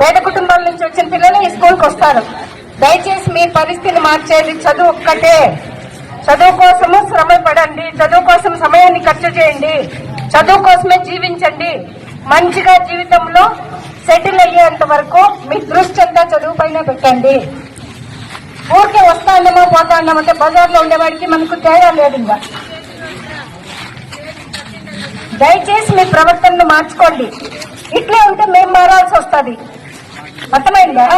పేద కుటుంబాల నుంచి వచ్చిన పిల్లలు ఈ స్కూల్కి వస్తారు. దయచేసి మీ పరిస్థితిని మార్చేది చదువు ఒక్కటే. చదువు కోసము శ్రమ పడండి. చదువు కోసం సమయాన్ని ఖర్చు చేయండి. చదువు కోసమే జీవించండి. మంచిగా జీవితంలో సెటిల్ అయ్యేంత వరకు మీ దృష్టి అంతా చదువు పైన పెట్టండి. ఊరికే వస్తా ఉన్నామో పోతా బజార్లో ఉండేవాడికి మనకు తేడా లేదు ఇంకా. దయచేసి మీ ప్రవర్తనను మార్చుకోండి. ఇట్లే ఉంటే మేము మారాల్సి వస్తుంది. అర్థమైందా?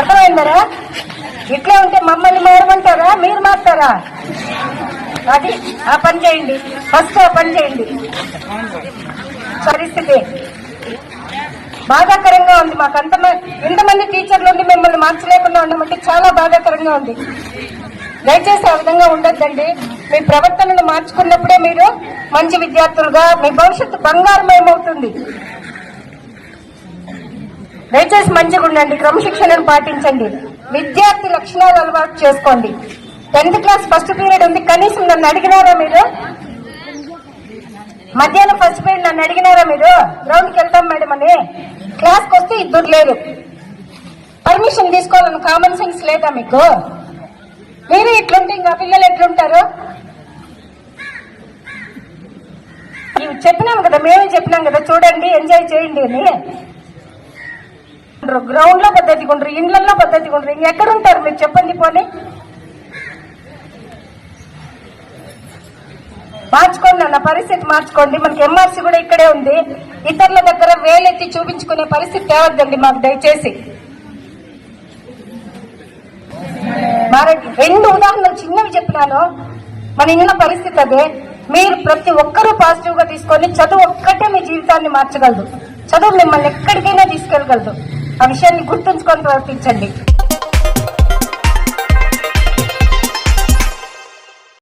అర్థమైందరా ఇట్లా ఉంటే మమ్మల్ని మారమంటారా? మీరు మారుతారా? అది ఆ పని చేయండి. ఫస్ట్ ఆ పని చేయండి. పరిస్థితి. బాధాకరంగా ఉంది మాకు. అంత ఇంతమంది టీచర్లు ఉండి మిమ్మల్ని మార్చలేకుండా ఉండమంటే చాలా బాధాకరంగా ఉంది. దయచేసి ఆ విధంగా ఉండొద్దండి. మీ ప్రవర్తనను మార్చుకున్నప్పుడే మీరు మంచి విద్యార్థులుగా మీ భవిష్యత్తు బంగారమయమవుతుంది. దయచేసి మంచిగా ఉండండి. క్రమశిక్షణను పాటించండి. విద్యార్థి లక్షణాలు అలవాటు చేసుకోండి. టెన్త్ క్లాస్ ఫస్ట్ పీరియడ్ ఉంది. కనీసం నన్ను అడిగినారా మీరు? మధ్యాహ్నం ఫస్ట్ పీరియడ్ నన్ను అడిగినారా మీరు? గ్రౌండ్కి వెళ్తాం మేడం అని. క్లాస్కి వస్తే ఇద్దరు లేరు పర్మిషన్ తీసుకోవాలని కామన్ సెన్స్ లేదా మీకు? మీరు ఇట్లుంటే ఇంకా పిల్లలు ఎట్లుంటారు? ఇవి చెప్పినాం కదా మేమే చెప్పినాం కదా చూడండి ఎంజాయ్ చేయండి అని. గ్రౌండ్లో పద్ధతిగా ఉండరు ఇండ్లలో పద్ధతిగా ఉండరు ఇంకెక్కడ మీరు చెప్పండి పోనీ. మార్చుకోండి అన్న పరిస్థితి మార్చుకోండి. మనకి ఎంఆర్సీ కూడా ఇక్కడే ఉంది. ఇతరుల దగ్గర వేలెత్తి చూపించుకునే పరిస్థితి తేవద్దండి మాకు దయచేసి. మారండి రెండు ఉదాహరణలు చిన్నవి చెప్పినాను. మన ఇన్న పరిస్థితి అదే. మీరు ప్రతి ఒక్కరూ పాజిటివ్గా తీసుకొని చదువు ఒక్కటే మీ జీవితాన్ని మార్చగలదు. చదువు మిమ్మల్ని ఎక్కడికైనా తీసుకెళ్ళగలదు. ఆ విషయాన్ని గుర్తుంచుకొని ప్రవర్తించండి.